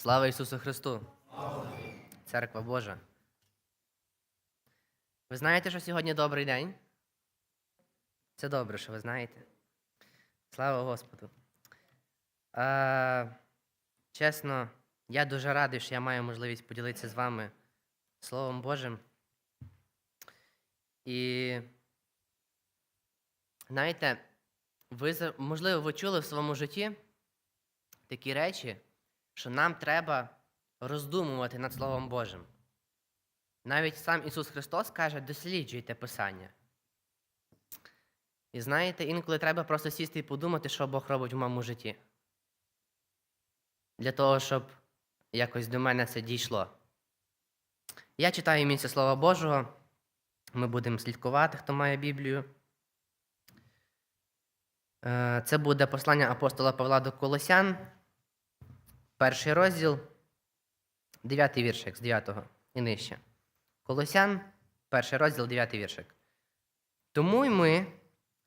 Слава Ісусу Христу! Церква Божа. Ви знаєте, що сьогодні добрий день? Це добре, що ви знаєте. Слава Господу. А, чесно, я дуже радий, що я маю можливість поділитися з вами Словом Божим. І знаєте, ви, можливо, ви чули в своєму житті такі речі, що нам треба роздумувати над Словом Божим. Навіть сам Ісус Христос каже, досліджуйте Писання. І знаєте, інколи треба просто сісти і подумати, що Бог робить в моєму житті. Для того, щоб якось до мене це дійшло. Я читаю місце Слова Божого. Ми будемо слідкувати, хто має Біблію. Е, Це буде послання апостола Павла до Колосян, перший розділ, дев'ятий віршик з 9 і нижче. Колосян, перший розділ, дев'ятий віршик. Тому й ми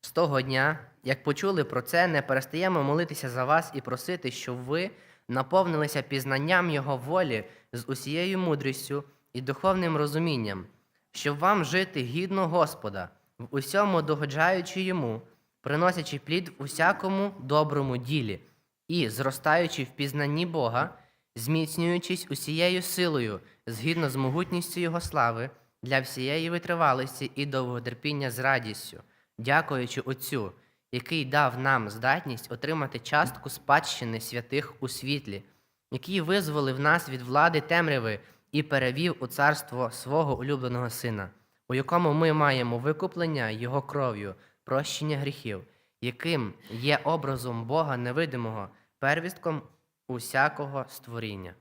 з того дня, як почули про це, не перестаємо молитися за вас і просити, щоб ви наповнилися пізнанням Його волі з усією мудрістю і духовним розумінням, щоб вам жити гідно Господа, в усьому догоджаючи йому, приносячи плід в усякому доброму ділі і зростаючи в пізнанні Бога, зміцнюючись усією силою, згідно з могутністю Його слави, для всієї витривалості і довготерпіння з радістю, дякуючи Отцю, який дав нам здатність отримати частку спадщини святих у світлі, який визволив нас від влади темряви і перевів у царство свого улюбленого Сина, у якому ми маємо викуплення Його кров'ю, прощення гріхів, яким є образом Бога невидимого, первістком усякого створіння.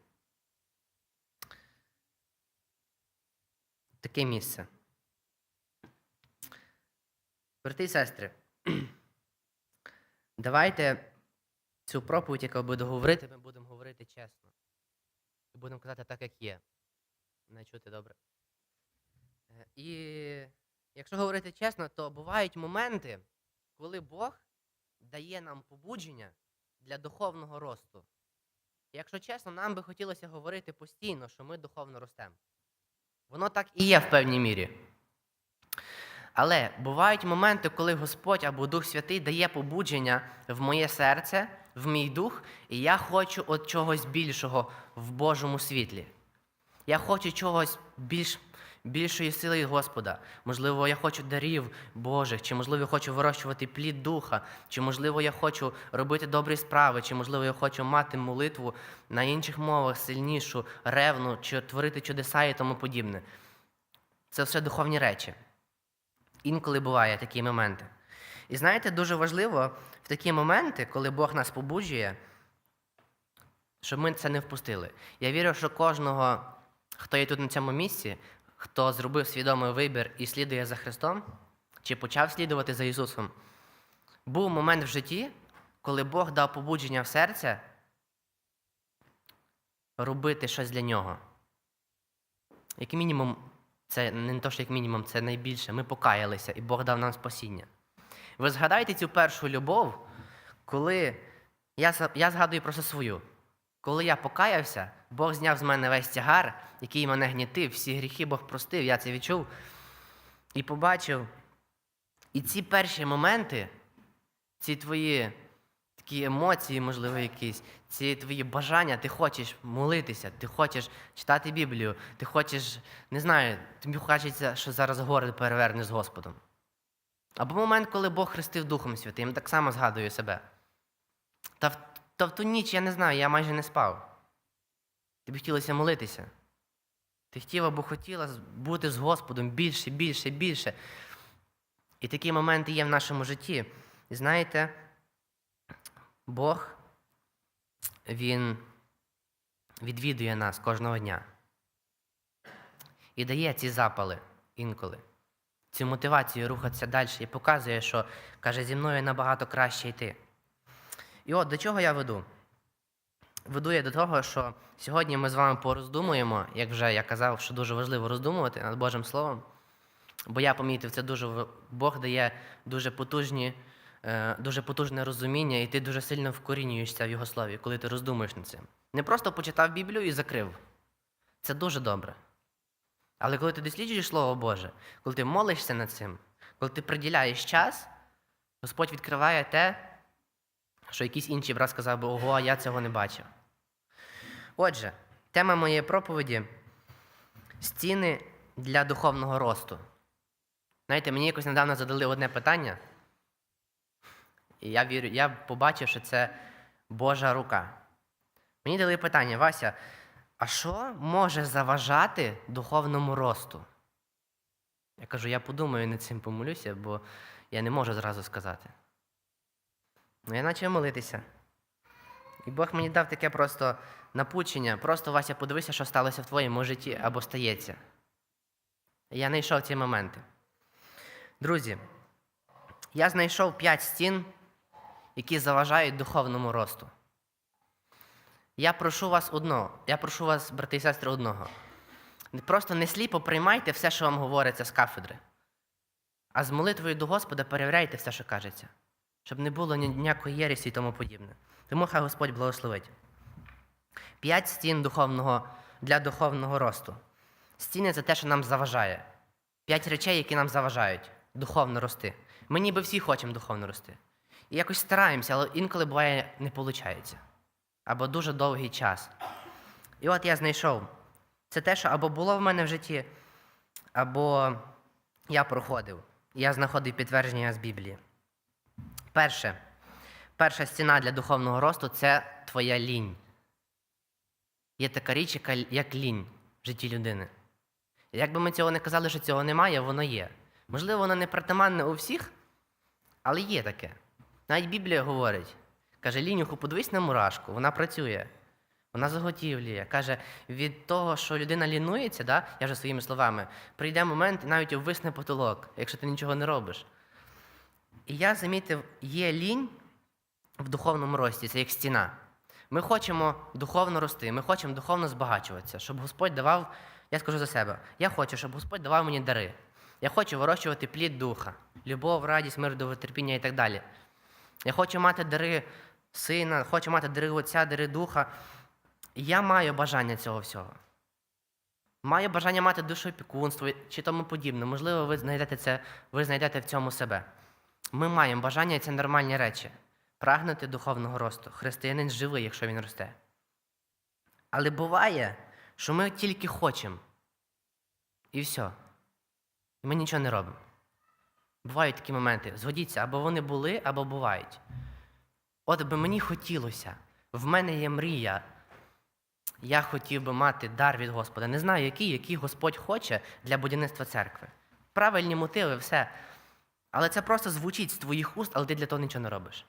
Таке місце. Брати і сестри, давайте цю проповідь, яку буду говорити, ми будемо говорити чесно. І будемо казати так, як є. Не чути добре. Е, І якщо говорити чесно, то бувають моменти, коли Бог дає нам побудження для духовного росту. Якщо чесно, нам би хотілося говорити постійно, що ми духовно ростемо. Воно так і є в певній мірі. Але бувають моменти, коли Господь або Дух Святий дає побудження в моє серце, в мій дух, і я хочу от чогось більшого в Божому світлі. Я хочу чогось більш, більшої сили Господа. Можливо, я хочу дарів Божих, чи можливо я хочу вирощувати плід духа, чи можливо я хочу робити добрі справи, чи можливо я хочу мати молитву на інших мовах сильнішу, ревну, чи творити чудеса і тому подібне. Це все духовні речі. Інколи буває такі моменти. І знаєте, дуже важливо в такі моменти, коли Бог нас побуджує, щоб ми це не впустили. Я вірю, що кожного, хто є тут на цьому місці, хто зробив свідомий вибір і слідує за Христом, чи почав слідувати за Ісусом, був момент в житті, коли Бог дав побудження в серце робити щось для нього. Як мінімум, це не то, що як мінімум, це найбільше. Ми покаялися, і Бог дав нам спасіння. Ви згадайте цю першу любов, коли я, я згадую просто свою. Коли я покаявся, Бог зняв з мене весь тягар, який мене гнітив, всі гріхи Бог простив, я це відчув і побачив. І ці перші моменти, ці твої такі емоції, можливо, якісь, ці твої бажання, ти хочеш молитися, ти хочеш читати Біблію, ти хочеш, не знаю, тобі хочеться, що зараз гори переверне з Господом. Або момент, коли Бог хрестив Духом Святим, так само згадую себе. Та в, та в ту ніч я не знаю, я майже не спав. Тобі хотілося молитися. Ти хотів або хотіла бути з Господом більше, більше, більше. І такі моменти є в нашому житті. І знаєте, Бог, Він відвідує нас кожного дня і дає ці запали інколи, цю мотивацію рухатися далі і показує, що каже, зі мною набагато краще йти. І от до чого я веду? Веду я до того, що сьогодні ми з вами пороздумуємо, як вже я казав, що дуже важливо роздумувати над Божим Словом. Бо я помітив, це дуже Бог дає дуже потужні е, дуже потужне розуміння, і ти дуже сильно вкорінюєшся в його слові, коли ти роздумуєш над цим. Не просто почитав Біблію і закрив. Це дуже добре. Але коли ти досліджуєш Слово Боже, коли ти молишся над цим, коли ти приділяєш час, Господь відкриває те, що якийсь інший брат сказав би, ого, я цього не бачив. Отже, тема моєї проповіді стіни для духовного росту. Знаєте, мені якось недавно задали одне питання, і я вірю, я побачив, що це Божа рука. Мені дали питання, Вася, а що може заважати духовному росту? Я кажу, я подумаю над цим помолюся, бо я не можу зразу сказати. Ну, я почав молитися. І Бог мені дав таке просто напучення. Просто, Вася, подивися, що сталося в твоєму житті або стається. Я знайшов ці моменти. Друзі, я знайшов п'ять стін, які заважають духовному росту. Я прошу вас одного, я прошу вас, брати і сестри, одного. Просто не сліпо приймайте все, що вам говориться з кафедри. А з молитвою до Господа перевіряйте все, що кажеться, щоб не було ніякої єресі і тому подібне. Тому хай Господь благословить. П'ять стін духовного, для духовного росту. Стіни це те, що нам заважає. П'ять речей, які нам заважають духовно рости. Ми ніби всі хочемо духовно рости. І якось стараємося, але інколи буває не виходить. Або дуже довгий час. І от я знайшов. Це те, що або було в мене в житті, або я проходив. Я знаходив підтвердження з Біблії. Перше, перша стіна для духовного росту це твоя лінь. Є така річ, як лінь в житті людини. Як би ми цього не казали, що цього немає, воно є. Можливо, воно не притаманне у всіх, але є таке. Навіть Біблія говорить, каже, лінюху, подивись на мурашку, вона працює, вона заготівлює. Каже, від того, що людина лінується, да, я вже своїми словами, прийде момент і навіть обвисне потолок, якщо ти нічого не робиш. І я замітив, є лінь в духовному рості, це як стіна. Ми хочемо духовно рости, ми хочемо духовно збагачуватися, щоб Господь давав, я скажу за себе, я хочу, щоб Господь давав мені дари. Я хочу вирощувати плід духа, любов, радість, мир, довготерпіння і так далі. Я хочу мати дари сина, хочу мати дари отця, дари духа. І Я маю бажання цього всього. Маю бажання мати душоопікунство чи тому подібне. Можливо, ви знайдете це, ви знайдете в цьому себе. Ми маємо бажання, це нормальні речі. Прагнути духовного росту. Християнин живий, якщо він росте. Але буває, що ми тільки хочемо. І все. І ми нічого не робимо. Бувають такі моменти. Згодіться, або вони були, або бувають. От би мені хотілося, в мене є мрія. Я хотів би мати дар від Господа. Не знаю, який, який Господь хоче для будівництва церкви. Правильні мотиви, все. Але це просто звучить з твоїх уст, але ти для того нічого не робиш.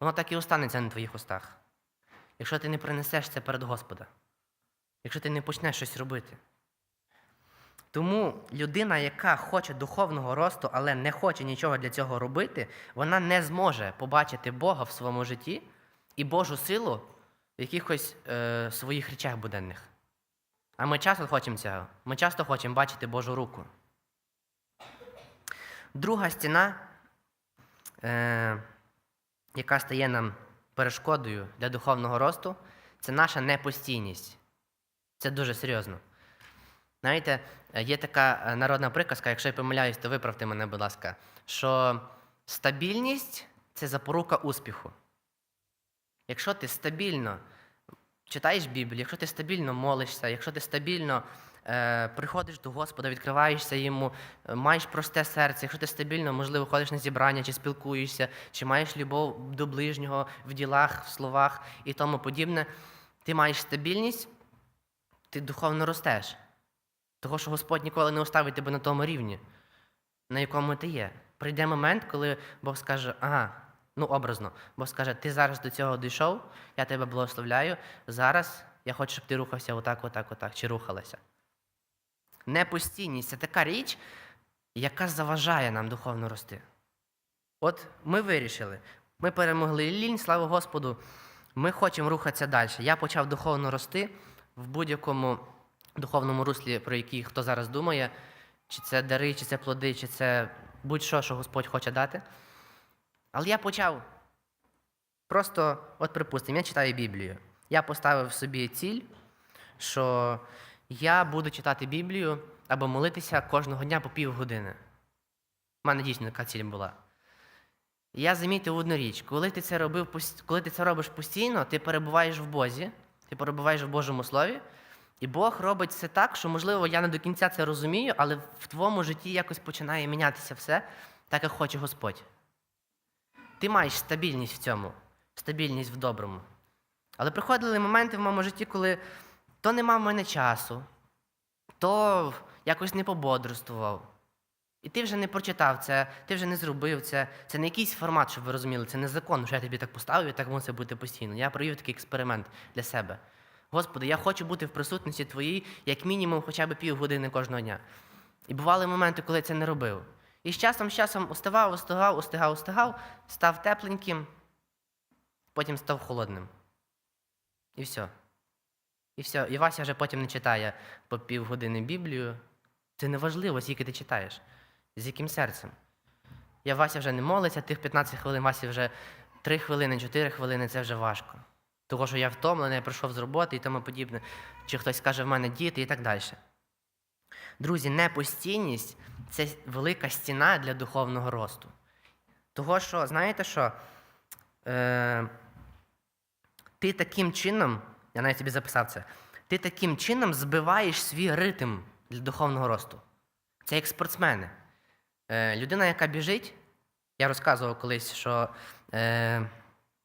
Воно так і останеться на твоїх устах. Якщо ти не принесеш це перед Господа, якщо ти не почнеш щось робити. Тому людина, яка хоче духовного росту, але не хоче нічого для цього робити, вона не зможе побачити Бога в своєму житті і Божу силу в якихось е, своїх речах буденних. А ми часто хочемо цього. Ми часто хочемо бачити Божу руку. Друга стіна, е, яка стає нам перешкодою для духовного росту, це наша непостійність. Це дуже серйозно. Знаєте, є така е, народна приказка, якщо я помиляюсь, то виправте мене, будь ласка, що стабільність це запорука успіху. Якщо ти стабільно читаєш Біблію, якщо ти стабільно молишся, якщо ти стабільно приходиш до Господа, відкриваєшся йому, е, маєш просте серце, якщо ти стабільно, можливо, ходиш на зібрання, чи спілкуєшся, чи маєш любов до ближнього в ділах, в словах і тому подібне, ти маєш стабільність, ти духовно ростеш. Того, що Господь ніколи не оставить тебе на тому рівні, на якому ти є. Прийде момент, коли Бог скаже, ага, ну образно, Бог скаже, ти зараз до цього дійшов, я тебе благословляю, зараз я хочу, щоб ти рухався отак, отак, отак, чи рухалася. Непостійність це така річ, яка заважає нам духовно рости. От ми вирішили, ми перемогли лінь, слава Господу, ми хочемо рухатися далі. Я почав духовно рости в будь-якому духовному руслі, про який хто зараз думає, чи це дари, чи це плоди, чи це будь-що, що Господь хоче дати. Але я почав просто, от припустимо, я читаю Біблію. Я поставив собі ціль, що я буду читати Біблію або молитися кожного дня по півгодини. У мене дійсно така ціль була. Я замітив одну річ, коли ти це робив, коли ти це робиш постійно, ти перебуваєш в Бозі, ти перебуваєш в Божому Слові, і Бог робить все так, що, можливо, я не до кінця це розумію, але в твоєму житті якось починає мінятися все, так як хоче Господь. Ти маєш стабільність в цьому, стабільність в доброму. Але приходили моменти в моєму житті, коли то нема в мене часу, то якось не пободрствував. І ти вже не прочитав це, ти вже не зробив це. Це не якийсь формат, щоб ви розуміли, це не закон, що я тобі так поставив і так мусить бути постійно. Я провів такий експеримент для себе. Господи, я хочу бути в присутності твоїй, як мінімум, хоча б півгодини кожного дня. І бували моменти, коли я це не робив. І з часом, з часом устигав, устигав, устигав, устигав, став тепленьким, потім став холодним. І все. І все. І Вася вже потім не читає по півгодини Біблію. Це не важливо, скільки ти читаєш, з яким серцем. Я Вася вже не молиться, тих 15 хвилин, Васі вже 3 хвилини, 4 хвилини це вже важко. Того, що я втомлений, я прийшов з роботи і тому подібне. Чи хтось скаже, в мене діти і так далі. Друзі, непостійність це велика стіна для духовного росту. Того, що, знаєте що? Е, ти таким чином, я навіть собі записав це, ти таким чином збиваєш свій ритм для духовного росту. Це як спортсмени. Е, людина, яка біжить, я розказував колись, що е,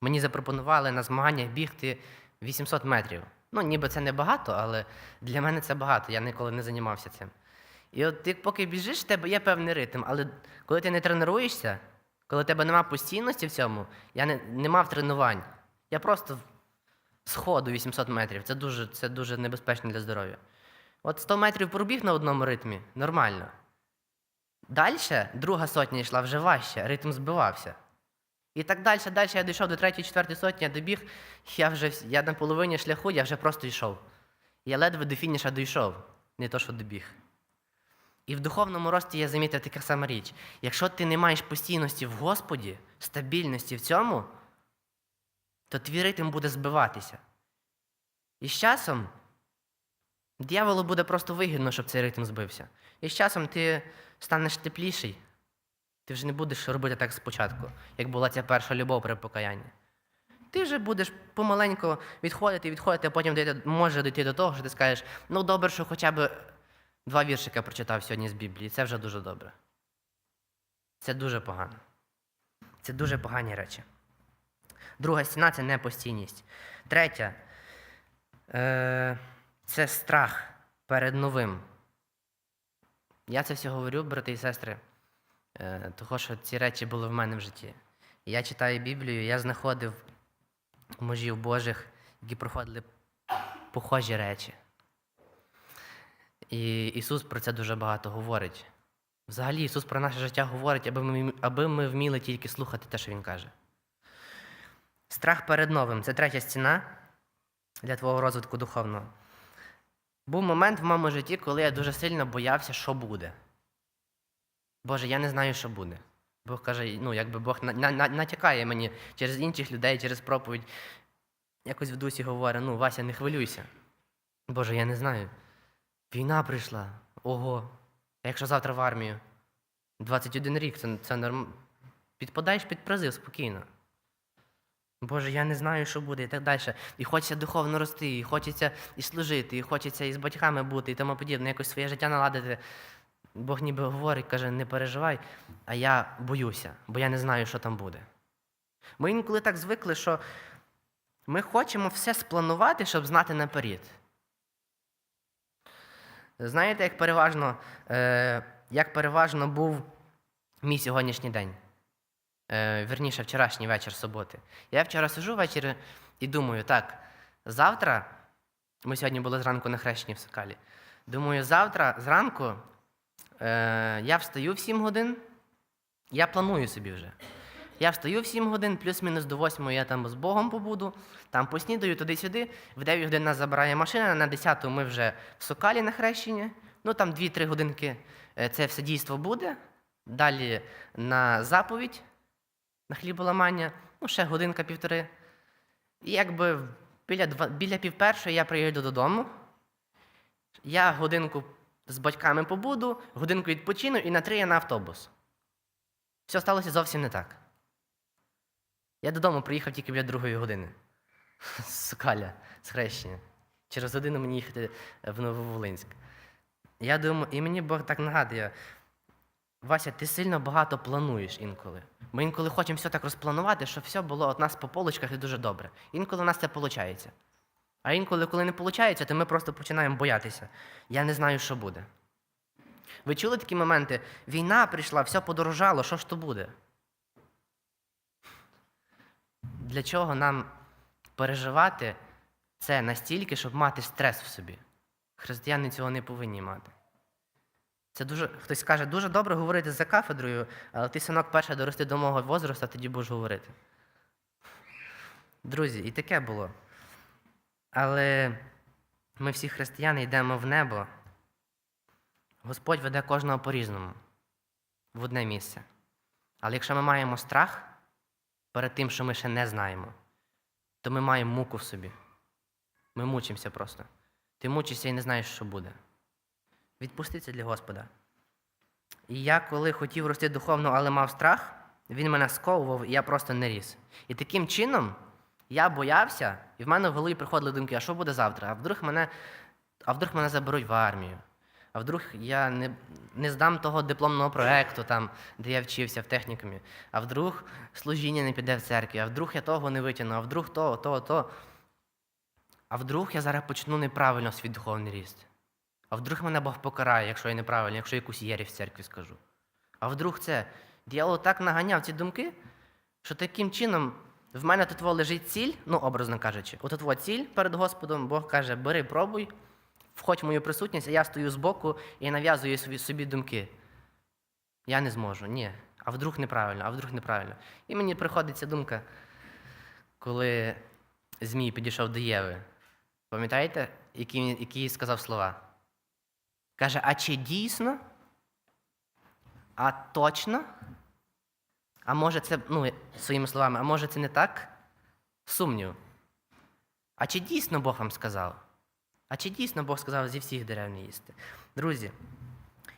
мені запропонували на змаганнях бігти 800 метрів. Ну, ніби це не багато, але для мене це багато, я ніколи не займався цим. І от ти поки біжиш, в тебе є певний ритм, але коли ти не тренуєшся, коли в тебе немає постійності в цьому, я не, не мав тренувань. Я просто з ходу 800 метрів. Це дуже, це дуже небезпечно для здоров'я. От 100 метрів пробіг на одному ритмі нормально. Далі друга сотня йшла вже важче, ритм збивався. І так далі, далі я дійшов до третьої, четвертої сотні, я добіг, я вже я на половині шляху, я вже просто йшов. Я ледве до фініша дійшов, не то, що добіг. І в духовному рості я замітив така сама річ. Якщо ти не маєш постійності в Господі, стабільності в цьому, то твій ритм буде збиватися. І з часом дьяволу буде просто вигідно, щоб цей ритм збився. І з часом ти станеш тепліший. Ти вже не будеш робити так спочатку, як була ця перша любов при покаянні. Ти вже будеш помаленьку відходити, відходити, а потім дійти, може дійти до того, що ти скажеш, ну добре, що хоча б два віршика прочитав сьогодні з Біблії. Це вже дуже добре. Це дуже погано. Це дуже погані речі. Друга стіна це непостійність. Третя е, це страх перед новим. Я це все говорю, брати і сестри, е, того, що ці речі були в мене в житті. Я читаю Біблію, я знаходив мужів Божих, які проходили похожі речі. І Ісус про це дуже багато говорить. Взагалі, Ісус про наше життя говорить, аби ми, аби ми вміли тільки слухати те, що Він каже. Страх перед новим це третя стіна для твого розвитку духовного. Був момент в моєму житті, коли я дуже сильно боявся, що буде. Боже, я не знаю, що буде. Бог каже, ну, якби Бог на, на, на- натякає мені через інших людей, через проповідь. Якось в дусі говорить, ну, Вася, не хвилюйся. Боже, я не знаю. Війна прийшла. Ого. А якщо завтра в армію? 21 рік, це, це норм... Підпадаєш під призив спокійно. Боже, я не знаю, що буде, і так далі. І хочеться духовно рости, і хочеться і служити, і хочеться і з батьками бути, і тому подібне, якось своє життя наладити. Бог ніби говорить, каже, не переживай, а я боюся, бо я не знаю, що там буде. Ми інколи так звикли, що ми хочемо все спланувати, щоб знати наперед. Знаєте, як переважно, е, як переважно був мій сьогоднішній день? Е, вірніше, вчорашній вечір суботи. Я вчора сижу ввечері і думаю, так, завтра, ми сьогодні були зранку на хрещенні в Сокалі. Думаю, завтра зранку е, я встаю в 7 годин, я планую собі вже. Я встаю в 7 годин, плюс-мінус до 8 я там з Богом побуду, там поснідаю туди-сюди. В 9 годин нас забирає машина, на 10 ми вже в Сокалі на хрещення. Ну там 2-3 годинки е, це все дійство буде. Далі на заповідь. На хліболамання, ну, ще годинка-півтори. І якби біля, два, біля півпершої я приїду додому. Я годинку з батьками побуду, годинку відпочину і на три я на автобус. Все сталося зовсім не так. Я додому приїхав тільки біля другої години. З Сокаля, з хрещення. Через годину мені їхати в Нововолинськ. Я думаю, і мені Бог так нагадує, Вася, ти сильно багато плануєш інколи. Ми інколи хочемо все так розпланувати, щоб все було от нас по полочках і дуже добре. Інколи у нас це виходить. А інколи, коли не виходить, то ми просто починаємо боятися. Я не знаю, що буде. Ви чули такі моменти? Війна прийшла, все подорожало, що ж то буде? Для чого нам переживати це настільки, щоб мати стрес в собі? Християни цього не повинні мати. Це дуже, хтось каже, дуже добре говорити за кафедрою, але ти, синок, перше дорости до мого возрасту, тоді будеш говорити. Друзі, і таке було. Але ми всі християни йдемо в небо. Господь веде кожного по-різному в одне місце. Але якщо ми маємо страх перед тим, що ми ще не знаємо, то ми маємо муку в собі. Ми мучимося просто. Ти мучишся і не знаєш, що буде. Відпусти це для Господа. І я, коли хотів рости духовно, але мав страх, він мене сковував, і я просто не ріс. І таким чином я боявся, і в мене в голові приходили думки, а що буде завтра? А вдруг мене, а вдруг мене заберуть в армію? А вдруг я не, не здам того дипломного проєкту, там, де я вчився в технікумі, а вдруг служіння не піде в церкві, а вдруг я того не витягну, а вдруг то, то, то. А вдруг я зараз почну неправильно свій духовний ріст. А вдруг мене Бог покарає, якщо я неправильно, якщо якусь єресь в церкві скажу. А вдруг це? Діяло так наганяв ці думки, що таким чином в мене тут лежить ціль, ну, образно кажучи, от твоя ціль перед Господом, Бог каже, бери, пробуй, входь в мою присутність, а я стою збоку і нав'язую собі, собі думки. Я не зможу, ні. А вдруг неправильно, а вдруг неправильно. І мені приходить ця думка, коли Змій підійшов до Єви. Пам'ятаєте, які, які сказав слова? Каже, а чи дійсно? А точно? А може це, ну, своїми словами, а може це не так? Сумнів. А чи дійсно Бог вам сказав? А чи дійсно Бог сказав зі всіх дерев не їсти? Друзі,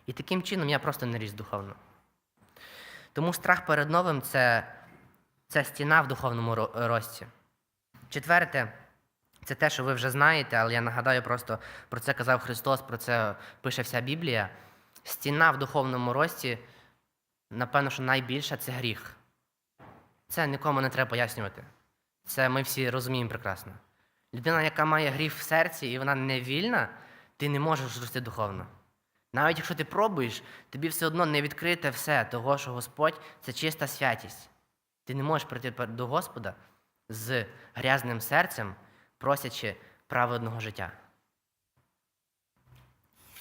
і таким чином я просто не ріс духовно. Тому страх перед новим це, це стіна в духовному ро- рості. Четверте, це те, що ви вже знаєте, але я нагадаю просто про це казав Христос, про це пише вся Біблія. Стіна в духовному рості, напевно, що найбільша це гріх. Це нікому не треба пояснювати. Це ми всі розуміємо прекрасно. Людина, яка має гріх в серці і вона не вільна, ти не можеш рости духовно. Навіть якщо ти пробуєш, тобі все одно не відкрите все, того, що Господь це чиста святість. Ти не можеш прийти до Господа з грязним серцем, просячи праведного життя.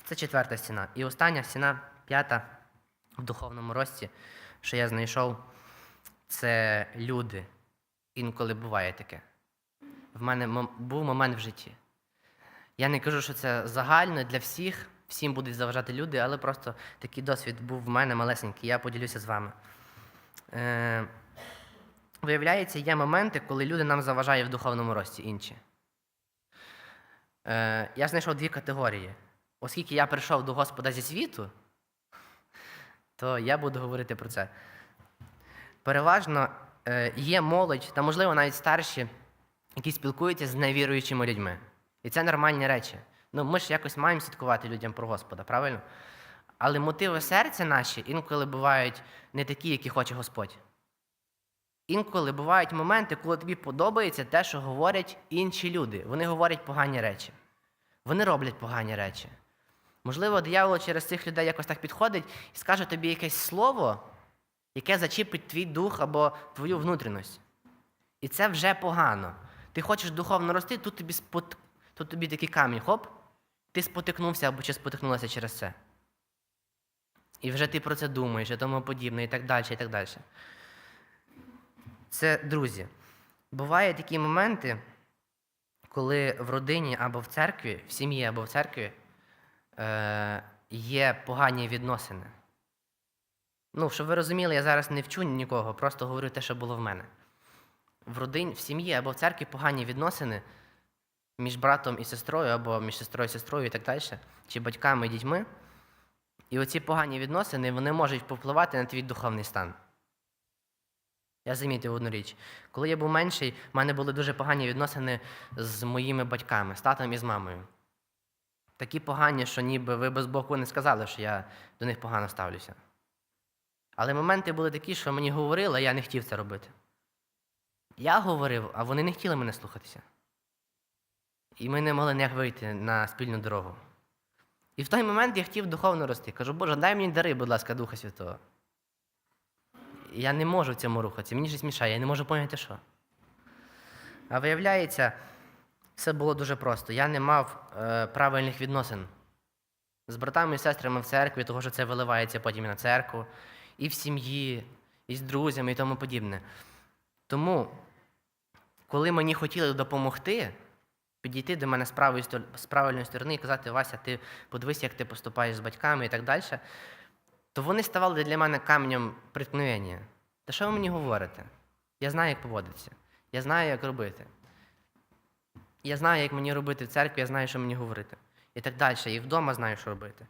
Це четверта стіна. І остання стіна, п'ята в духовному рості, що я знайшов, це люди. Інколи буває таке. В мене був момент в житті. Я не кажу, що це загально для всіх, всім будуть заважати люди, але просто такий досвід був в мене малесенький, я поділюся з вами. Е, виявляється, є моменти, коли люди нам заважають в духовному рості інші. Е, я знайшов дві категорії. Оскільки я прийшов до Господа зі світу, то я буду говорити про це. Переважно е, є молодь, та, можливо, навіть старші, які спілкуються з невіруючими людьми. І це нормальні речі. Ну, ми ж якось маємо слідкувати людям про Господа, правильно? Але мотиви серця наші інколи бувають не такі, які хоче Господь. Інколи бувають моменти, коли тобі подобається те, що говорять інші люди. Вони говорять погані речі. Вони роблять погані речі. Можливо, диявол через цих людей якось так підходить і скаже тобі якесь слово, яке зачіпить твій дух або твою внутрішність. І це вже погано. Ти хочеш духовно рости, тут тобі, спот... тут тобі такий камінь, хоп, ти спотикнувся або чи спотикнулася через це. І вже ти про це думаєш, і тому подібне, і так далі, і так далі. Це друзі. Бувають такі моменти, коли в родині або в церкві, в сім'ї або в церкві е, є погані відносини. Ну, щоб ви розуміли, я зараз не вчу нікого, просто говорю те, що було в мене. В родині, в сім'ї або в церкві погані відносини між братом і сестрою, або між сестрою і сестрою і так далі, чи батьками і дітьми. І оці погані відносини вони можуть повпливати на твій духовний стан. Я замітив одну річ. Коли я був менший, в мене були дуже погані відносини з моїми батьками, з татом і з мамою. Такі погані, що ніби ви без боку не сказали, що я до них погано ставлюся. Але моменти були такі, що мені говорили, а я не хотів це робити. Я говорив, а вони не хотіли мене слухатися. І ми не могли ніяк вийти на спільну дорогу. І в той момент я хотів духовно рости. Кажу, Боже, дай мені дари, будь ласка, Духа Святого. Я не можу в цьому рухатися, мені щось мішає, я не можу поняти, що. А виявляється, все було дуже просто. Я не мав е, правильних відносин з братами і сестрами в церкві, тому що це виливається потім і на церкву, і в сім'ї, і з друзями, і тому подібне. Тому, коли мені хотіли допомогти, підійти до мене з, правої, з правильної сторони і казати, Вася, ти подивись, як ти поступаєш з батьками і так далі, то вони ставали для мене каменем приткновення. Та що ви мені говорите? Я знаю, як поводитися. Я знаю, як робити. Я знаю, як мені робити в церкві, я знаю, що мені говорити. І так далі. І вдома знаю, що робити.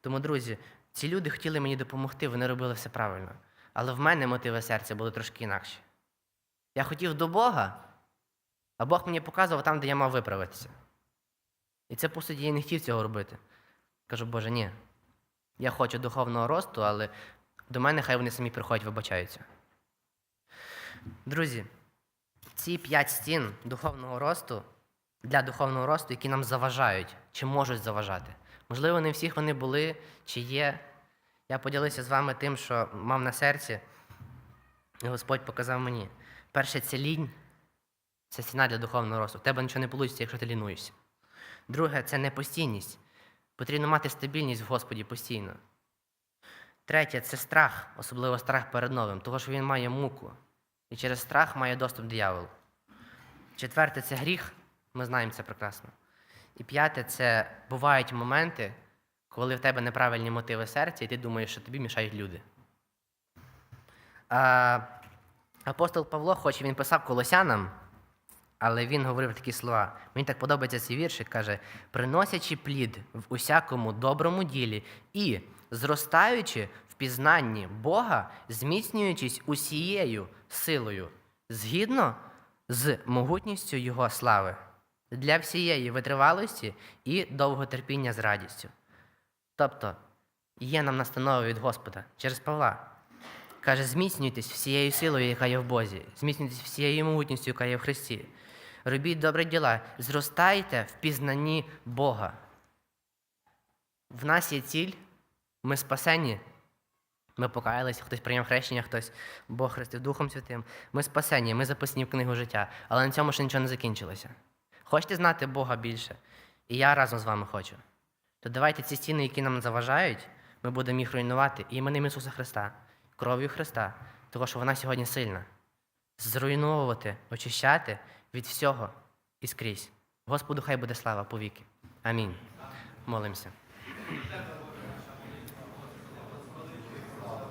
Тому, друзі, ці люди хотіли мені допомогти, вони робили все правильно. Але в мене мотиви серця були трошки інакші. Я хотів до Бога, а Бог мені показував там, де я мав виправитися. І це, по суті, я не хотів цього робити. Кажу, Боже, ні. Я хочу духовного росту, але до мене хай вони самі приходять, вибачаються. Друзі, ці п'ять стін духовного росту для духовного росту, які нам заважають чи можуть заважати. Можливо, не всіх вони були чи є. Я поділився з вами тим, що мав на серці, і Господь показав мені. Перше, це лінь, це стіна для духовного росту. В тебе нічого не вийде, якщо ти лінуєшся. Друге, це непостійність. Потрібно мати стабільність в Господі постійно. Третє це страх, особливо страх перед новим, тому що він має муку. І через страх має доступ диявол. Четверте це гріх, ми знаємо це прекрасно. І п'яте це бувають моменти, коли в тебе неправильні мотиви серця, і ти думаєш, що тобі мішають люди. А, апостол Павло, хоч він писав колосянам, але він говорив такі слова. Мені так подобається цей віршик, каже: приносячи плід в усякому доброму ділі і зростаючи в пізнанні Бога, зміцнюючись усією силою, згідно з могутністю Його слави, для всієї витривалості і довготерпіння з радістю. Тобто є нам настанова від Господа через Павла. Каже, зміцнюйтесь всією силою, яка є в Бозі, зміцнюйтесь всією могутністю, яка є в Христі. Робіть добрі діла, зростайте в пізнанні Бога. В нас є ціль, ми спасені. Ми покаялися, хтось прийняв хрещення, хтось Бог хрестив Духом Святим. Ми спасені, ми записані в книгу життя. Але на цьому ще нічого не закінчилося. Хочете знати Бога більше? І я разом з вами хочу. То давайте ці стіни, які нам заважають, ми будемо їх руйнувати іменем Ісуса Христа, кров'ю Христа, тому що вона сьогодні сильна. Зруйновувати, очищати від всього і скрізь. Господу хай буде слава повіки. Амінь. Молимося.